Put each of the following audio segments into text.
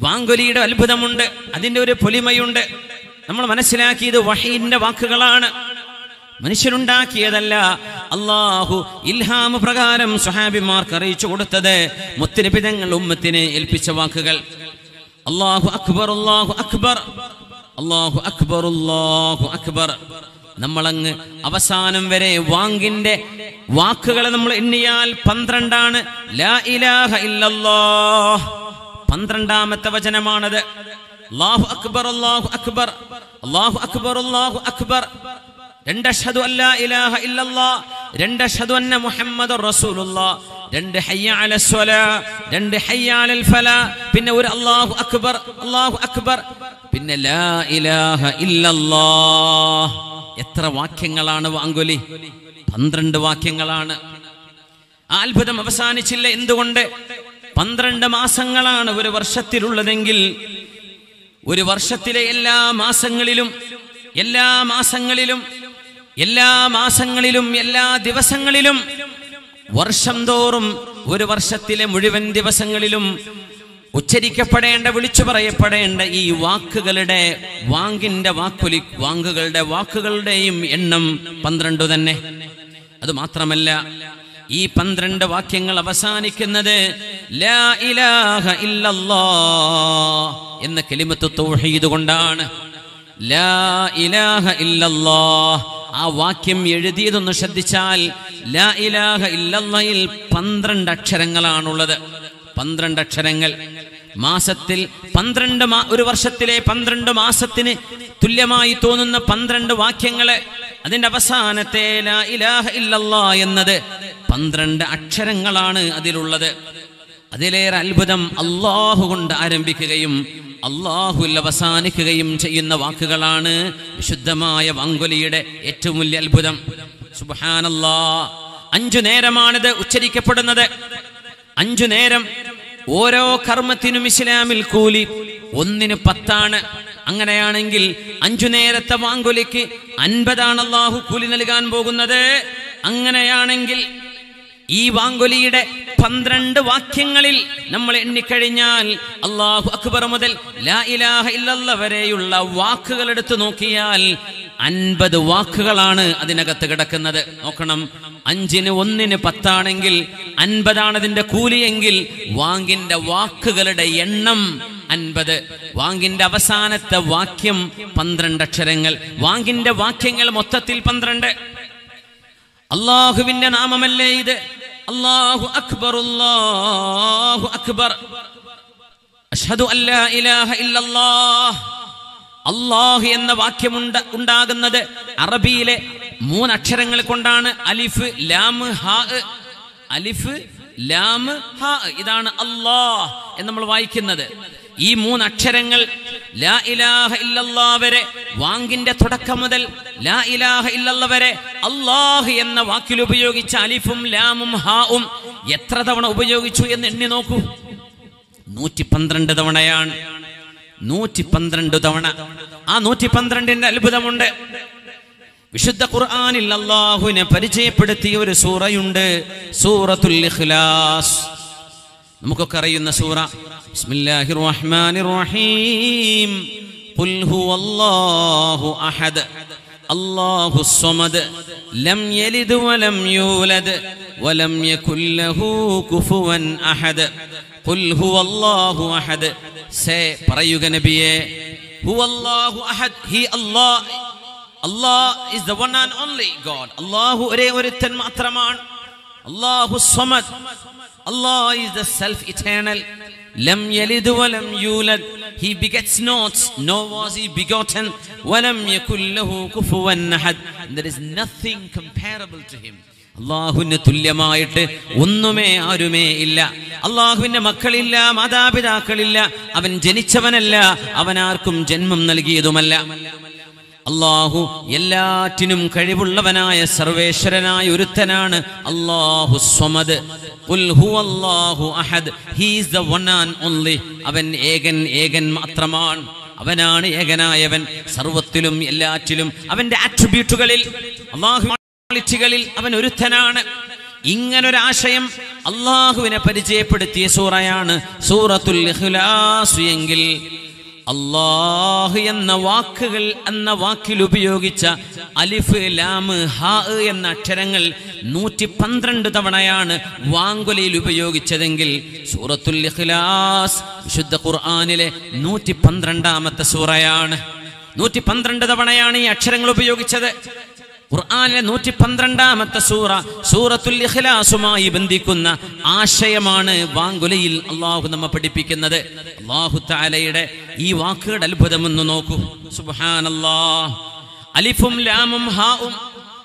വാങ്കൊലിയുടെ അത്ഭുതമുണ്ട് അതിന്റെ ഒരു പൊലിമയുണ്ട്. നമ്മൾ മനസ്സിലാക്കിയത് വഹീന്റെ വാക്കുകളാണ്. മനുഷ്യനുണ്ടാക്കിയതല്ല അള്ളാഹു ഇൽഹാമ പ്രകാരം സുഹാബിമാർക്ക് അറിയിച്ചു കൊടുത്തത് മുത്തരപിതങ്ങൾ ഉമ്മത്തിനെ ഏൽപ്പിച്ച വാക്കുകൾ. അള്ളാഹു അക്ബർ അള്ളാഹു അക്ബർ അള്ളാഹു അക്ബർ അള്ളാഹു അക്ബർ. നമ്മളങ്ങ് അവസാനം വരെ വാങ്കിന്റെ വാക്കുകളെ നമ്മൾ എണ്ണിയാൽ പന്ത്രണ്ടാണ്. ലാ ഇലാഹ ഇല്ലല്ലാഹ്. പന്ത്രണ്ടാമത്തെ വചനമാണത്. അള്ളാഹു അക്ബർ അള്ളാഹു അക്ബർ അള്ളാഹു അക്ബർ അള്ളാഹു അക്ബർ. രണ്ട് അഷ്ഹദു അല്ലാ ഇലാഹ ഇല്ലല്ലാഹ് രണ്ട് അഷ്ഹദു അന്ന മുഹമ്മദ് റസൂലുള്ള. രണ്ട് ഹയ്യ അല രണ്ട് ഹയ്യ അലൽ ഫലാ. പിന്നെ ഒരു അല്ലാഹു അക്ബർ അല്ലാഹു അക്ബർ. പിന്നെ ലാ ഇലാഹ ഇല്ലല്ലാഹ് എത്ര വാക്യങ്ങളാണ് വാങ്കുലി? പന്ത്രണ്ട് വാക്യങ്ങളാണ്. ആ അത്ഭുതം അവസാനിച്ചില്ല എന്തുകൊണ്ട്? പന്ത്രണ്ട് മാസങ്ങളാണ് ഒരു വർഷത്തിലുള്ളതെങ്കിൽ ഒരു വർഷത്തിലെ എല്ലാ മാസങ്ങളിലും എല്ലാ മാസങ്ങളിലും എല്ലാ മാസങ്ങളിലും എല്ലാ ദിവസങ്ങളിലും വർഷം തോറും ഒരു വർഷത്തിലെ മുഴുവൻ ദിവസങ്ങളിലും ഉച്ചരിക്കപ്പെടേണ്ട വിളിച്ചു പറയപ്പെടേണ്ട ഈ വാക്കുകളുടെ വാങ്ങിന്റെ വാക്കുലി വാങ്കുകളുടെ വാക്കുകളുടെയും എണ്ണം പന്ത്രണ്ട് തന്നെ. അത് മാത്രമല്ല ഈ പന്ത്രണ്ട് വാക്യങ്ങൾ അവസാനിക്കുന്നത് ലാ ഇലാഹ എന്ന കെലിമത്ത് തൗഹീദ് കൊണ്ടാണ്. ലാ ഇലാഹ ആ വാക്യം എഴുതിയതൊന്ന് ശ്രദ്ധിച്ചാൽ ലാ ഇലാഹ പന്ത്രണ്ട് അക്ഷരങ്ങളാണുള്ളത്. പന്ത്രണ്ട് അക്ഷരങ്ങൾ. മാസത്തിൽ പന്ത്രണ്ട് ഒരു വർഷത്തിലെ പന്ത്രണ്ട് മാസത്തിന് തുല്യമായി തോന്നുന്ന പന്ത്രണ്ട് വാക്യങ്ങൾ അതിന്റെ അവസാനത്തെ ലാ ഇലാഹ ഇല്ലല്ലാ എന്നത് പന്ത്രണ്ട് അക്ഷരങ്ങളാണ് അതിലുള്ളത്. അതിലേറെ അത്ഭുതം അള്ളാഹു കൊണ്ട് ആരംഭിക്കുകയും അള്ളാഹുൽ അവസാനിക്കുകയും ചെയ്യുന്ന വാക്കുകളാണ് വിശുദ്ധമായ വാങ്കുലിയുടെ ഏറ്റവും വലിയ അത്ഭുതം. സുബ്ഹാനല്ലാ. അഞ്ചു നേരമാണിത് ഉച്ചരിക്കപ്പെടുന്നത്. അഞ്ചു നേരം ഓരോ കർമ്മത്തിനും ഇസ്ലാമിൽ കൂലി ഒന്നിന് പത്താണ്. അങ്ങനെയാണെങ്കിൽ അഞ്ചു നേരത്തെ വാങ്കുലിക്ക് അൻപതാണ് അള്ളാഹു കൂലി നൽകാൻ പോകുന്നത്. അങ്ങനെയാണെങ്കിൽ ഈ വാങ്കുലിയുടെ പന്ത്രണ്ട് വാക്യങ്ങളിൽ നമ്മൾ എണ്ണിക്കഴിഞ്ഞാൽ അള്ളാഹു അക്ബർ മുതൽ ലാ ഇലാഹ വരെയുള്ള വാക്കുകൾ എടുത്തു നോക്കിയാൽ അൻപത് വാക്കുകളാണ് അതിനകത്ത് കിടക്കുന്നത്. നോക്കണം. അഞ്ചിന് ഒന്നിന് പത്താണെങ്കിൽ അൻപതാണ് അതിന്റെ കൂലിയെങ്കിൽ വാങ്ങിന്റെ വാക്കുകളുടെ എണ്ണം അൻപത്. വാങ്ങിന്റെ അവസാനത്തെ വാക്യം പന്ത്രണ്ട് അക്ഷരങ്ങൾ. വാങ്ങിന്റെ വാക്യങ്ങൾ മൊത്തത്തിൽ പന്ത്രണ്ട്. അള്ളാഹുവിന്റെ നാമമല്ലേ ഇത്? അള്ളാഹു അക്ബർ അല്ലാഹു അക്ബർ. അഷ്ഹദു ഇലാഹ ഇല്ലല്ലാഹ്. അള്ളാഹു എന്ന വാക്യമുണ്ട് ഉണ്ടാകുന്നത് അറബിയിലെ മൂന്നക്ഷരങ്ങൾ കൊണ്ടാണ്. അലിഫ് ലാം ഹാ അലിഫ് ലാം ഹാ ഇതാണ് അല്ലാഹ് എന്ന് നമ്മൾ വായിക്കുന്നത്. ഈ മൂന്നക്ഷരങ്ങൾ ലാ ഇലാഹ ഇല്ലല്ലാ വരെ വാങ്ങിന്റെ തുടക്കം മുതൽ ലാ ഇലാഹ ഇല്ലല്ല വരെ അള്ളാഹ് എന്ന വാക്കിൽ ഉപയോഗിച്ച അലിഫും ലാമും ഹാവും എത്ര തവണ ഉപയോഗിച്ചു എന്ന് എണ്ണി നോക്കൂ. നൂറ്റി പന്ത്രണ്ട് തവണയാണ്. നൂറ്റി പന്ത്രണ്ട് തവണ. ആ നൂറ്റി പന്ത്രണ്ടിന്റെ അത്ഭുതമുണ്ട്. വിശുദ്ധ ഖുർആാനിൽ അള്ളാഹുവിനെ പരിചയപ്പെടുത്തിയ ഒരു സൂറയുണ്ട്. സൂറത്തുൽ ഇഖ്ലാസ്. നമുക്കൊക്കെ അറിയുന്ന സൂറ ബിസ്മില്ലാഹിർ റഹ്മാനിർ റഹീം ഖുൽ ഹുവല്ലാഹു അഹദ് അല്ലാഹു സ്വമദ് ലം യലിദ് വലം യൂലദ് വലം യകുൽ ലഹു കുഫുവൻ അഹദ് ഖുൽ ഹുവല്ലാഹു അഹദ് സേ പറയുക നബിയേ. ഹുവല്ലാഹു അഹദ് he Allah Allah is the one and only God അല്ലാഹു ഒരേ ഒരുത്തൻ മാത്രമാണ്. അല്ലാഹു Samad Allah is the self-eternal. Lam yalid walam yulad. He begets not, nor was he begotten. Walam yakul lahu kufuwan ahad. There is nothing comparable to him. അള്ളാഹുവിന് തുല്യമായിട്ട് ഒന്നുമേ ആരുമേ ഇല്ല അള്ളാഹുവിന്റെ മക്കളില്ല മാതാപിതാക്കളില്ല അവൻ ജനിച്ചവനല്ല അവൻ ആർക്കും ജന്മം നൽകിയതുമല്ല അള്ളാഹു എല്ലാറ്റിനും കഴിവുള്ളവനായ സർവേശ്വരനായ ഒരുത്തനാണ് അള്ളാഹു സ്വമദ്. അഹദ്. He's the one and only. അവൻ ഏകൻ ഏകൻ മാത്രമാണ്. അവനാണ് ഏകനായവൻ. സർവത്തിലും എല്ലാറ്റിലും അവന്റെ ആട്രിബ്യൂട്ടുകളിൽ അള്ളാഹു ക്വാളിറ്റികളിൽ അവൻ ഒരുത്തനാണ്. ഇങ്ങനൊരാശയം അള്ളാഹുവിനെ പരിചയപ്പെടുത്തിയ സൂറയാണ് സൂറത്തുൽ എങ്കിൽ അള്ളാഹു എന്ന വാക്കുകൾ എന്ന വാക്കിൽ ഉപയോഗിച്ച അലിഫ് ലാമ് ഹാ എന്ന അക്ഷരങ്ങൾ നൂറ്റി പന്ത്രണ്ട് തവണയാണ് വാങ്കുലയിൽ ഉപയോഗിച്ചതെങ്കിൽ സൂറത്തുൽ ഇഖ്ലാസ് വിശുദ്ധ ഖുർആാനിലെ നൂറ്റി പന്ത്രണ്ടാമത്തെ സൂറയാണ്. നൂറ്റി പന്ത്രണ്ട് തവണയാണ് ഈ അക്ഷരങ്ങൾ ഉപയോഗിച്ചത്. ഖുർആനിലെ നൂറ്റി പന്ത്രണ്ടാമത്തെ സൂറ സൂറത്തുൽ ഇഖ്ലാസുമായി ബന്ധിക്കുന്ന ആശയമാണ് വാങ്കുലയിൽ അള്ളാഹു നമ്മ പഠിപ്പിക്കുന്നത്. അള്ളാഹു താലയുടെ ഈ വാക്കുകളുടെ അത്ഭുതമെന്ന് നോക്കൂ. സുബാനല്ലാ അലിഫും ലാമും ഹാവും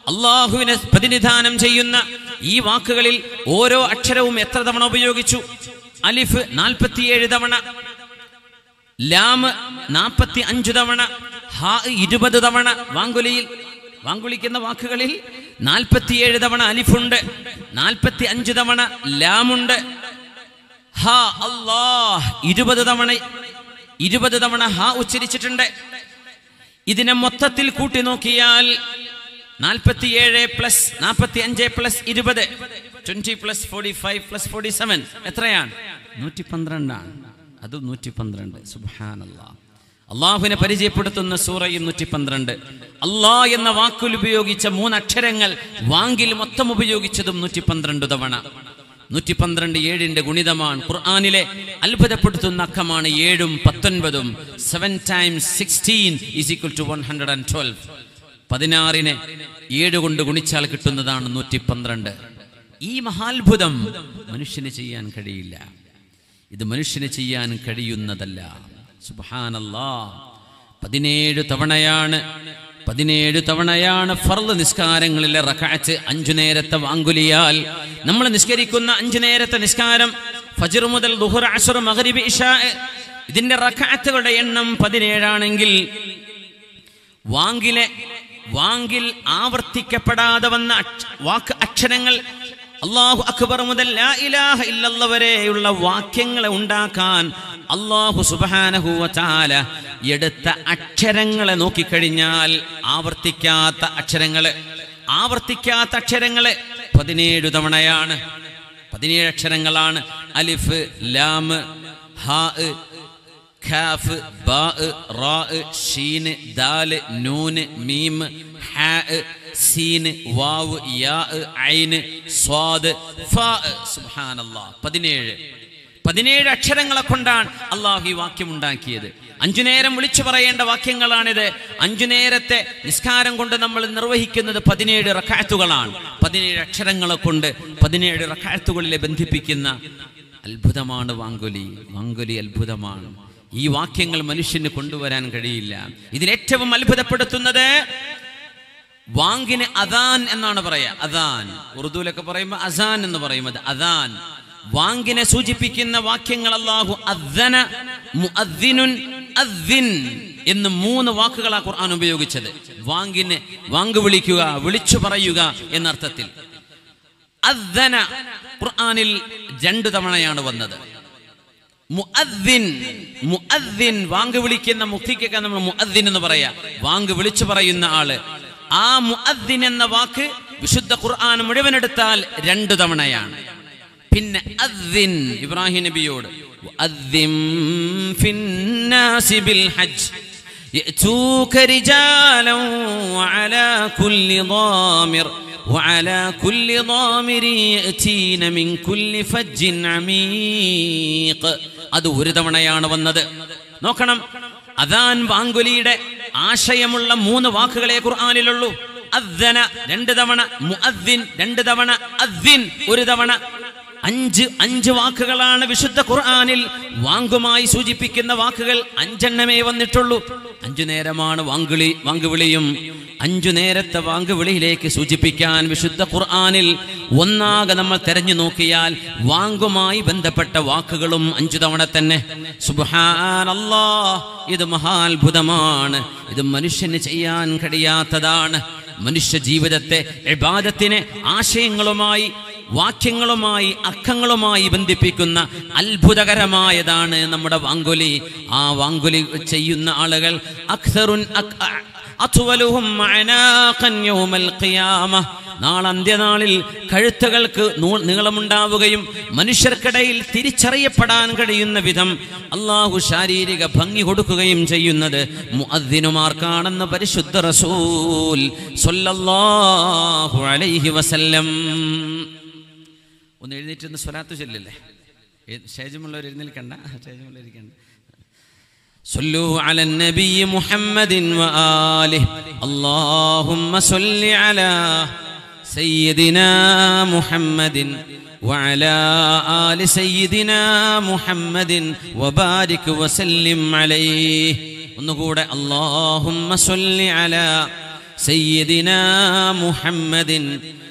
അള്ളാഹുവിനെ പ്രതിനിധാനം ചെയ്യുന്ന ഈ വാക്കുകളിൽ ഓരോ അക്ഷരവും എത്ര തവണ ഉപയോഗിച്ചു? അലിഫ് നാൽപ്പത്തിയേഴ് തവണ ലാമ് നാൽപ്പത്തി അഞ്ചു തവണ ഹാ ഇരുപത് തവണ വാങ്കുലിയിൽ വാങ്കുളിക്കുന്ന വാക്കുകളിൽ നാൽപ്പത്തിയേഴ് തവണ അലിഫുണ്ട് നാൽപ്പത്തി അഞ്ച് തവണ ലാമുണ്ട്. ഇരുപത് തവണ ഇരുപത് തവണ ഹ ഉച്ചരിച്ചിട്ടുണ്ട്. ഇതിനെ മൊത്തത്തിൽ കൂട്ടി നോക്കിയാൽ നാൽപ്പത്തിയേഴ് പ്ലസ് നാൽപ്പത്തി അഞ്ച് പ്ലസ് ഇരുപത് twenty plus forty five plus forty seven എത്രയാണ്? നൂറ്റി പന്ത്രണ്ടാണ് അത് നൂറ്റി പന്ത്രണ്ട് സുബാനല്ലാ അള്ളാഹുവിനെ പരിചയപ്പെടുത്തുന്ന സൂറ ഇരുന്നൂറ്റി പന്ത്രണ്ട് അള്ളാ എന്ന വാക്കിൽ ഉപയോഗിച്ച മൂന്നക്ഷരങ്ങൾ വാങ്കിൽ മൊത്തം ഉപയോഗിച്ചതും നൂറ്റി പന്ത്രണ്ട് തവണ. നൂറ്റി പന്ത്രണ്ട് ഏഴിന്റെ ഗുണിതമാണ്. ഖുർആാനിലെ അത്ഭുതപ്പെടുത്തുന്ന അക്കമാണ് ഏഴും പത്തൊൻപതും. Seven times sixteen is equal to one hundred and twelve പതിനാറിനെ ഏഴ് കൊണ്ട് ഗുണിച്ചാൽ കിട്ടുന്നതാണ് നൂറ്റി പന്ത്രണ്ട് ഈ മഹാത്ഭുതം മനുഷ്യന് ചെയ്യാൻ കഴിയില്ല. ഇത് മനുഷ്യന് ചെയ്യാൻ കഴിയുന്നതല്ല. സുബാനല്ലാ പതിനേഴ് തവണയാണ് പതിനേഴ് തവണയാണ് ഫർദ് നിസ്കാരങ്ങളിലെ റക്കാച്ച് അഞ്ചു നേരത്തെ വാങ്കുലിയാൽ. നമ്മൾ നിസ്കരിക്കുന്ന അഞ്ചു നേരത്തെ നിസ്കാരം ഫജിർ മുതൽ ഇതിന്റെ റക്കാത്തുകളുടെ എണ്ണം പതിനേഴാണെങ്കിൽ വാങ്കിലെ വാങ്കിൽ ആവർത്തിക്കപ്പെടാതെ വന്ന വാക്ക് അക്ഷരങ്ങൾ അള്ളാഹു അക്ബർ മുതൽ വരെയുള്ള വാക്യങ്ങളെ ഉണ്ടാക്കാൻ അള്ളാഹു സുബാനഹുവാല എടുത്ത അക്ഷരങ്ങളെ നോക്കിക്കഴിഞ്ഞാൽ ആവർത്തിക്കാത്ത അക്ഷരങ്ങൾ. ആവർത്തിക്കാത്ത അക്ഷരങ്ങൾ പതിനേഴ് തവണയാണ്. പതിനേഴ് അക്ഷരങ്ങളാണ്. അലിഫ് ലാം ഹാ ഖാഫ് ബാ റാ ഷീന് ദാൽ നൂന് മീം ഹാ സീന് വാവ് യാ സ്വാദ് പതിനേഴ്. പതിനേഴ് അക്ഷരങ്ങളെ കൊണ്ടാണ് അള്ളാഹു ഈ വാക്യം ഉണ്ടാക്കിയത് അഞ്ചു നേരം വിളിച്ചു പറയേണ്ട വാക്യങ്ങളാണിത്. അഞ്ചു നേരത്തെ നിസ്കാരം കൊണ്ട് നമ്മൾ നിർവഹിക്കുന്നത് പതിനേഴ് റക്കാത്തുകളാണ്. പതിനേഴ് അക്ഷരങ്ങളെ കൊണ്ട് പതിനേഴ് റക്കാത്തുകളിലെ ബന്ധിപ്പിക്കുന്ന അത്ഭുതമാണ് വാങ്കുലി. വാങ്കുലി അത്ഭുതമാണ്. ഈ വാക്യങ്ങൾ മനുഷ്യന് കൊണ്ടുവരാൻ കഴിയില്ല. ഇതിലേറ്റവും അത്ഭുതപ്പെടുത്തുന്നത് വാങ്കിന് അദാൻ എന്നാണ് പറയാ. അദാൻ. ഉറുദുവിലൊക്കെ പറയുമ്പോൾ അസാൻ എന്ന് പറയുന്നത് അദാൻ. വാങ്കിനെ സൂചിപ്പിക്കുന്ന വാക്യങ്ങൾ അല്ലാഹു അദ്ദന മുഅദ്ദിനുൻ അദ്ദിൻ എന്ന് മൂന്ന് വാക്കുകളാ ഖുർആൻ ഉപയോഗിച്ചത്. വാങ്കിനെ വാങ്ക് വിളിക്കുക വിളിച്ചു പറയുക എന്നർത്ഥത്തിൽ. അദ്ദന ഖുർആനിൽ രണ്ടു തവണയാണ് വന്നത്. മുഅദ്ദിൻ മുഅദ്ദിൻ വാങ്ക് വിളിക്കുന്ന മുക്തിക്കൊക്കെ നമ്മൾ മുഅദ്ദിൻ എന്ന് പറയാ. വാങ്ക് വിളിച്ചു പറയുന്ന ആൾ. ആ മുഅദ്ദിൻ എന്ന വാക്ക് വിശുദ്ധ ഖുർആൻ മുഴുവൻ എടുത്താൽ രണ്ടു തവണയാണ്. പിന്നെ അദ്ദിൻ ഇബ്രാഹിം നബിയോട് വഅദ്ദിൻ ഫിന്നാസി ബിൽ ഹജ്ജ് يأتوك رجالا وعلى كل ضامر وعلى كل ضامر يأتين من كل فج عميق അത് ഒരു തവണയാണ് വന്നത് നോക്കണം അദാൻ വാങ്കുലിയുടെ ആശയമുള്ള മൂന്ന് വാക്കുകളെ ഖുർആനിലുള്ളൂ അദ്ദന രണ്ട് തവണ മുഅദ്ദിൻ രണ്ട് തവണ അദ്ദിൻ ഒരു തവണ അഞ്ച് അഞ്ച് വാക്കുകളാണ് വിശുദ്ധ ഖുർആാനിൽ വാങ്കുമായി സൂചിപ്പിക്കുന്ന വാക്കുകൾ അഞ്ചെണ്ണമേ വന്നിട്ടുള്ളൂ. അഞ്ചു നേരമാണ് വാങ്കുളി വാങ്കുവിളിയും അഞ്ചു നേരത്തെ വാങ്കുവിളിയിലേക്ക് സൂചിപ്പിക്കാൻ വിശുദ്ധ ഖുർആാനിൽ ഒന്നാകെ നമ്മൾ തെരഞ്ഞു നോക്കിയാൽ വാങ്കുമായി ബന്ധപ്പെട്ട വാക്കുകളും അഞ്ചു തവണ തന്നെ. സുബ്ഹാനല്ലാ ഇത് മഹാത്ഭുതമാണ്. ഇത് മനുഷ്യന് ചെയ്യാൻ കഴിയാത്തതാണ്. മനുഷ്യ ജീവിതത്തെ ഇബാദത്തിനെ ആശയങ്ങളുമായി വാക്യങ്ങളുമായി അക്കങ്ങളുമായി ബന്ധിപ്പിക്കുന്ന അത്ഭുതകരമായതാണ് നമ്മുടെ വാങ്കുലി. ആ വാങ്കുലി ചെയ്യുന്ന ആളുകൾ അക്സറുൻ നാളെ അന്ത്യനാളിൽ കഴുത്തുകൾക്ക് നീളമുണ്ടാവുകയും മനുഷ്യർക്കിടയിൽ തിരിച്ചറിയപ്പെടാൻ കഴിയുന്ന വിധം അള്ളാഹു ശാരീരിക ഭംഗി കൊടുക്കുകയും ചെയ്യുന്നത് മുഅദ്ദിനുമാർക്കാണെന്ന് പരിശുദ്ധ റസൂൽ അലൈഹി വസല്ലം. ഒന്ന് എഴുന്നേറ്റ് സ്വലാത്തു ചൊല്ലില്ലേ സ്റ്റേജുമുള്ളവർ എഴുന്നേൽക്കണ്ട സ്റ്റേജുമുള്ളവർ ഇരിക്കണ്ട صلوا على النبي محمد وآله اللهم صل على سيدنا محمد وعلى آل سيدنا محمد وبارك وسلم عليه ونقول اللهم صل على سيدنا محمد